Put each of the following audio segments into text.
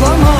nabzımı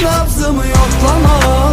Nabzımı yoklama.